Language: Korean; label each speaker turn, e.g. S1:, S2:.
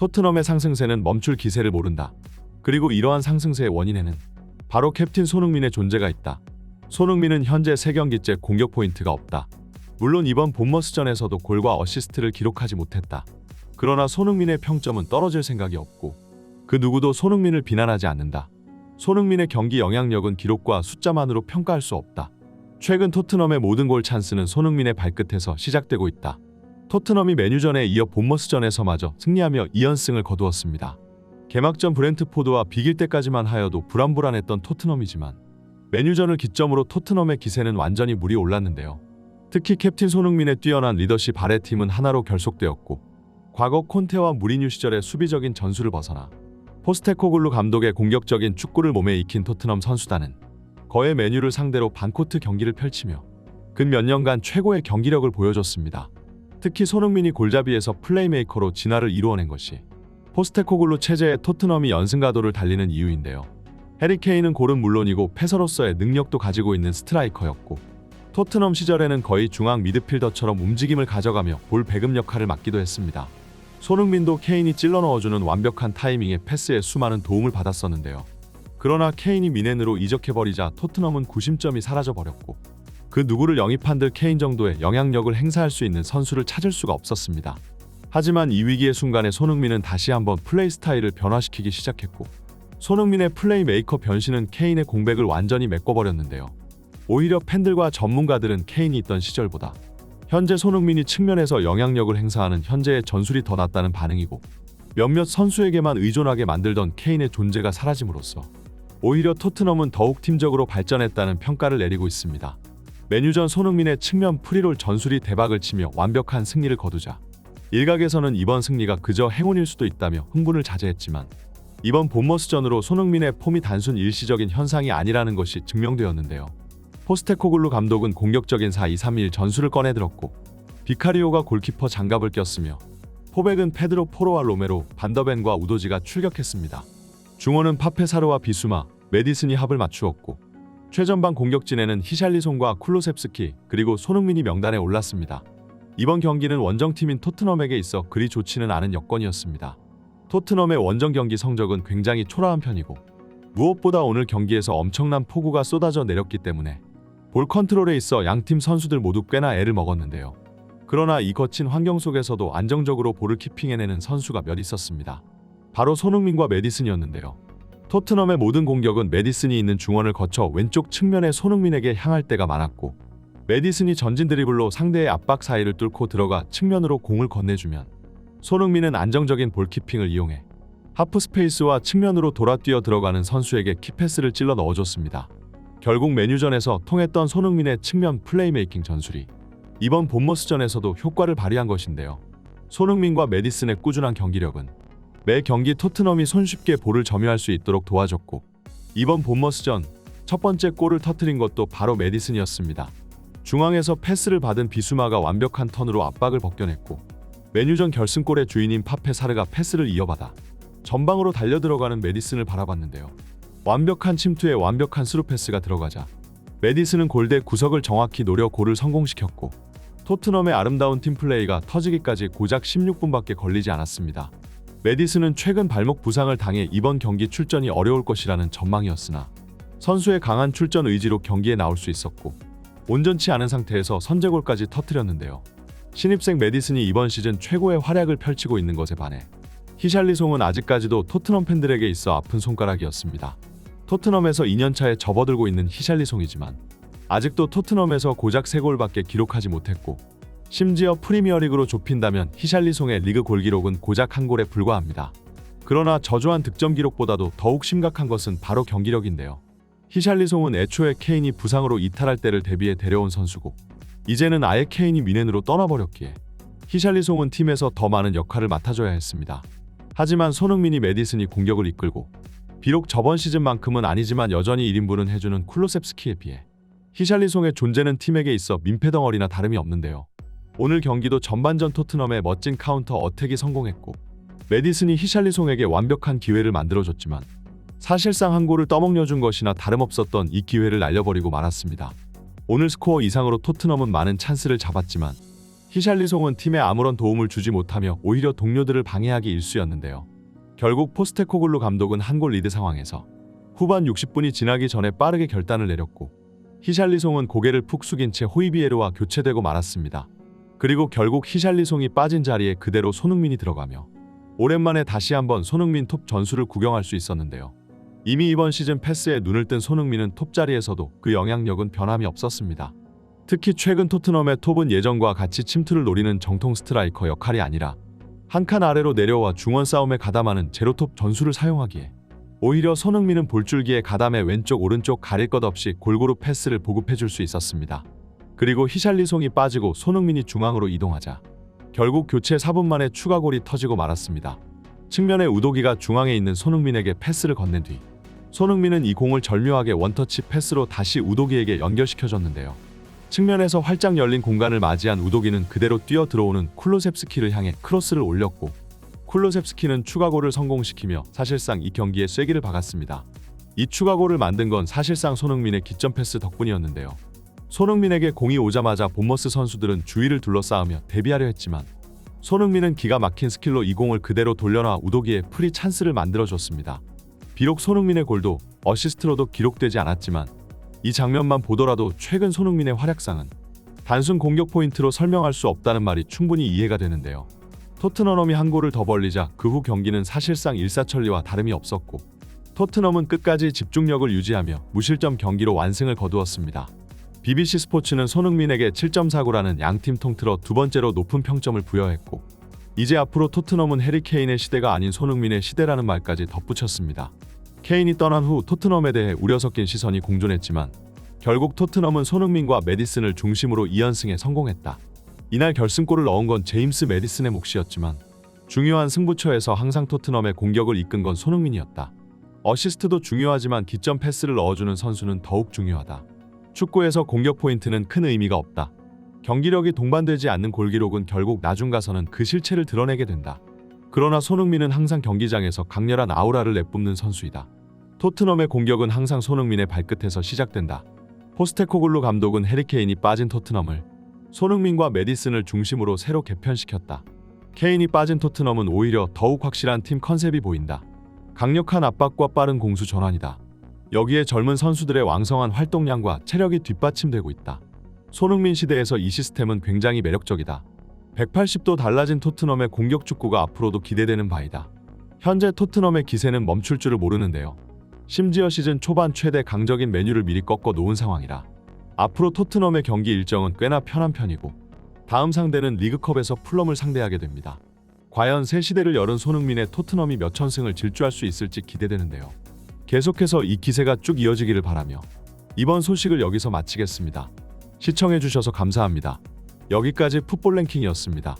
S1: 토트넘의 상승세는 멈출 기세를 모른다. 그리고 이러한 상승세의 원인에는 바로 캡틴 손흥민의 존재가 있다. 손흥민은 현재 3경기째 공격 포인트가 없다. 물론 이번 본머스전에서도 골과 어시스트를 기록하지 못했다. 그러나 손흥민의 평점은 떨어질 생각이 없고 그 누구도 손흥민을 비난하지 않는다. 손흥민의 경기 영향력은 기록과 숫자만으로 평가할 수 없다. 최근 토트넘의 모든 골 찬스는 손흥민의 발끝에서 시작되고 있다. 토트넘이 메뉴전에 이어 본머스전에서마저 승리하며 2연승을 거두었습니다. 개막전 브렌트포드와 비길 때까지만 하여도 불안불안했던 토트넘이지만 메뉴전을 기점으로 토트넘의 기세는 완전히 물이 올랐는데요. 특히 캡틴 손흥민의 뛰어난 리더십 아래 팀은 하나로 결속되었고 과거 콘테와 무리뉴 시절의 수비적인 전술을 벗어나 포스테코글루 감독의 공격적인 축구를 몸에 익힌 토트넘 선수단은 거의 메뉴를 상대로 반코트 경기를 펼치며 근 몇 년간 최고의 경기력을 보여줬습니다. 특히 손흥민이 골잡이에서 플레이메이커로 진화를 이루어낸 것이 포스테코글루 체제의 토트넘이 연승 가도를 달리는 이유인데요. 해리케인은 골은 물론이고 패서로서의 능력도 가지고 있는 스트라이커였고 토트넘 시절에는 거의 중앙 미드필더처럼 움직임을 가져가며 볼 배급 역할을 맡기도 했습니다. 손흥민도 케인이 찔러 넣어주는 완벽한 타이밍의 패스에 수많은 도움을 받았었는데요. 그러나 케인이 미넨으로 이적해버리자 토트넘은 구심점이 사라져버렸고 그 누구를 영입한들 케인 정도의 영향력을 행사할 수 있는 선수를 찾을 수가 없었습니다. 하지만 이 위기의 순간에 손흥민은 다시 한번 플레이 스타일을 변화시키기 시작했고 손흥민의 플레이 메이커 변신은 케인의 공백을 완전히 메꿔버렸는데요. 오히려 팬들과 전문가들은 케인이 있던 시절보다 현재 손흥민이 측면에서 영향력을 행사하는 현재의 전술이 더 낫다는 반응이고 몇몇 선수에게만 의존하게 만들던 케인의 존재가 사라짐으로써 오히려 토트넘은 더욱 팀적으로 발전했다는 평가를 내리고 있습니다. 메뉴전 손흥민의 측면 프리롤 전술이 대박을 치며 완벽한 승리를 거두자 일각에서는 이번 승리가 그저 행운일 수도 있다며 흥분을 자제했지만 이번 본머스전으로 손흥민의 폼이 단순 일시적인 현상이 아니라는 것이 증명되었는데요. 포스테코글루 감독은 공격적인 4-2-3-1 전술을 꺼내들었고 비카리오가 골키퍼 장갑을 꼈으며 포백은 페드로 포로와 로메로, 반더벤과 우도지가 출격했습니다. 중원은 파페사르와 비수마, 메디슨이 합을 맞추었고 최전방 공격진에는 히샬리송과 쿨로셉스키 그리고 손흥민이 명단에 올랐습니다. 이번 경기는 원정팀인 토트넘에게 있어 그리 좋지는 않은 여건이었습니다. 토트넘의 원정 경기 성적은 굉장히 초라한 편이고 무엇보다 오늘 경기에서 엄청난 폭우가 쏟아져 내렸기 때문에 볼 컨트롤에 있어 양팀 선수들 모두 꽤나 애를 먹었는데요. 그러나 이 거친 환경 속에서도 안정적으로 볼을 키핑해내는 선수가 몇 있었습니다. 바로 손흥민과 메디슨이었는데요. 토트넘의 모든 공격은 메디슨이 있는 중원을 거쳐 왼쪽 측면의 손흥민에게 향할 때가 많았고 메디슨이 전진 드리블로 상대의 압박 사이를 뚫고 들어가 측면으로 공을 건네주면 손흥민은 안정적인 볼키핑을 이용해 하프 스페이스와 측면으로 돌아 뛰어 들어가는 선수에게 키패스를 찔러 넣어줬습니다. 결국 메뉴전에서 통했던 손흥민의 측면 플레이메이킹 전술이 이번 본머스전에서도 효과를 발휘한 것인데요. 손흥민과 메디슨의 꾸준한 경기력은 매 경기 토트넘이 손쉽게 볼을 점유할 수 있도록 도와줬고 이번 본머스전 첫 번째 골을 터트린 것도 바로 메디슨이었습니다. 중앙에서 패스를 받은 비수마가 완벽한 턴으로 압박을 벗겨냈고 메뉴전 결승골의 주인인 파페사르가 패스를 이어받아 전방으로 달려들어가는 메디슨을 바라봤는데요. 완벽한 침투에 완벽한 스루 패스가 들어가자 메디슨은 골대 구석을 정확히 노려 골을 성공시켰고 토트넘의 아름다운 팀플레이가 터지기까지 고작 16분밖에 걸리지 않았습니다. 메디슨은 최근 발목 부상을 당해 이번 경기 출전이 어려울 것이라는 전망이었으나 선수의 강한 출전 의지로 경기에 나올 수 있었고 온전치 않은 상태에서 선제골까지 터뜨렸는데요. 신입생 메디슨이 이번 시즌 최고의 활약을 펼치고 있는 것에 반해 히샬리송은 아직까지도 토트넘 팬들에게 있어 아픈 손가락이었습니다. 토트넘에서 2년차에 접어들고 있는 히샬리송이지만 아직도 토트넘에서 고작 3골밖에 기록하지 못했고 심지어 프리미어리그로 좁힌다면 히샬리송의 리그 골 기록은 고작 한 골에 불과합니다. 그러나 저조한 득점 기록보다도 더욱 심각한 것은 바로 경기력인데요. 히샬리송은 애초에 케인이 부상으로 이탈할 때를 대비해 데려온 선수고 이제는 아예 케인이 미넨으로 떠나버렸기에 히샬리송은 팀에서 더 많은 역할을 맡아줘야 했습니다. 하지만 손흥민이 메디슨이 공격을 이끌고 비록 저번 시즌만큼은 아니지만 여전히 1인분은 해주는 쿨로셉스키에 비해 히샬리송의 존재는 팀에게 있어 민폐덩어리나 다름이 없는데요. 오늘 경기도 전반전 토트넘의 멋진 카운터 어택이 성공했고 메디슨이 히샬리송에게 완벽한 기회를 만들어줬지만 사실상 한 골을 떠먹여준 것이나 다름없었던 이 기회를 날려버리고 말았습니다. 오늘 스코어 이상으로 토트넘은 많은 찬스를 잡았지만 히샬리송은 팀에 아무런 도움을 주지 못하며 오히려 동료들을 방해하기 일쑤였는데요. 결국 포스테코글루 감독은 한 골 리드 상황에서 후반 60분이 지나기 전에 빠르게 결단을 내렸고 히샬리송은 고개를 푹 숙인 채 호이비에르와 교체되고 말았습니다. 그리고 결국 히샬리송이 빠진 자리에 그대로 손흥민이 들어가며 오랜만에 다시 한번 손흥민 톱 전술을 구경할 수 있었는데요. 이미 이번 시즌 패스에 눈을 뜬 손흥민은 톱 자리에서도 그 영향력은 변함이 없었습니다. 특히 최근 토트넘의 톱은 예전과 같이 침투를 노리는 정통 스트라이커 역할이 아니라 한 칸 아래로 내려와 중원 싸움에 가담하는 제로톱 전술을 사용하기에 오히려 손흥민은 볼줄기에 가담해 왼쪽 오른쪽 가릴 것 없이 골고루 패스를 보급해 줄 수 있었습니다. 그리고 히샬리송이 빠지고 손흥민이 중앙으로 이동하자 결국 교체 4분 만에 추가골이 터지고 말았습니다. 측면에 우도기가 중앙에 있는 손흥민에게 패스를 건넨 뒤 손흥민은 이 공을 절묘하게 원터치 패스로 다시 우도기에게 연결시켜줬는데요. 측면에서 활짝 열린 공간을 맞이한 우도기는 그대로 뛰어 들어오는 쿨로셉스키를 향해 크로스를 올렸고 쿨로셉스키는 추가골을 성공시키며 사실상 이 경기에 쐐기를 박았습니다. 이 추가골을 만든 건 사실상 손흥민의 기점 패스 덕분이었는데요. 손흥민에게 공이 오자마자 본머스 선수들은 주위를 둘러싸으며 대비하려 했지만 손흥민은 기가 막힌 스킬로 이 공을 그대로 돌려놔 우도기에 프리 찬스를 만들어줬습니다. 비록 손흥민의 골도 어시스트로도 기록되지 않았지만 이 장면만 보더라도 최근 손흥민의 활약상은 단순 공격 포인트로 설명할 수 없다는 말이 충분히 이해가 되는데요. 토트넘이 한 골을 더 벌리자 그 후 경기는 사실상 일사천리와 다름이 없었고 토트넘은 끝까지 집중력을 유지하며 무실점 경기로 완승을 거두었습니다. BBC 스포츠는 손흥민에게 7.49라는 양팀 통틀어 두 번째로 높은 평점을 부여했고 이제 앞으로 토트넘은 해리 케인의 시대가 아닌 손흥민의 시대라는 말까지 덧붙였습니다. 케인이 떠난 후 토트넘에 대해 우려 섞인 시선이 공존했지만 결국 토트넘은 손흥민과 메디슨을 중심으로 2연승에 성공했다. 이날 결승골을 넣은 건 제임스 메디슨의 몫이었지만 중요한 승부처에서 항상 토트넘의 공격을 이끈 건 손흥민이었다. 어시스트도 중요하지만 기점 패스를 넣어주는 선수는 더욱 중요하다. 축구에서 공격 포인트는 큰 의미가 없다. 경기력이 동반되지 않는 골 기록은 결국 나중 가서는 그 실체를 드러내게 된다. 그러나 손흥민은 항상 경기장에서 강렬한 아우라를 내뿜는 선수이다. 토트넘의 공격은 항상 손흥민의 발끝에서 시작된다. 포스테코글루 감독은 해리케인이 빠진 토트넘을 손흥민과 메디슨을 중심으로 새로 개편시켰다. 케인이 빠진 토트넘은 오히려 더욱 확실한 팀 컨셉이 보인다. 강력한 압박과 빠른 공수 전환이다. 여기에 젊은 선수들의 왕성한 활동량과 체력이 뒷받침되고 있다. 손흥민 시대에서 이 시스템은 굉장히 매력적이다. 180도 달라진 토트넘의 공격 축구가 앞으로도 기대되는 바이다. 현재 토트넘의 기세는 멈출 줄을 모르는데요. 심지어 시즌 초반 최대 강적인 메뉴를 미리 꺾어 놓은 상황이라 앞으로 토트넘의 경기 일정은 꽤나 편한 편이고 다음 상대는 리그컵에서 풀럼을 상대하게 됩니다. 과연 새 시대를 열은 손흥민의 토트넘이 몇 천승을 질주할 수 있을지 기대되는데요. 계속해서 이 기세가 쭉 이어지기를 바라며 이번 소식을 여기서 마치겠습니다. 시청해주셔서 감사합니다. 여기까지 풋볼 랭킹이었습니다.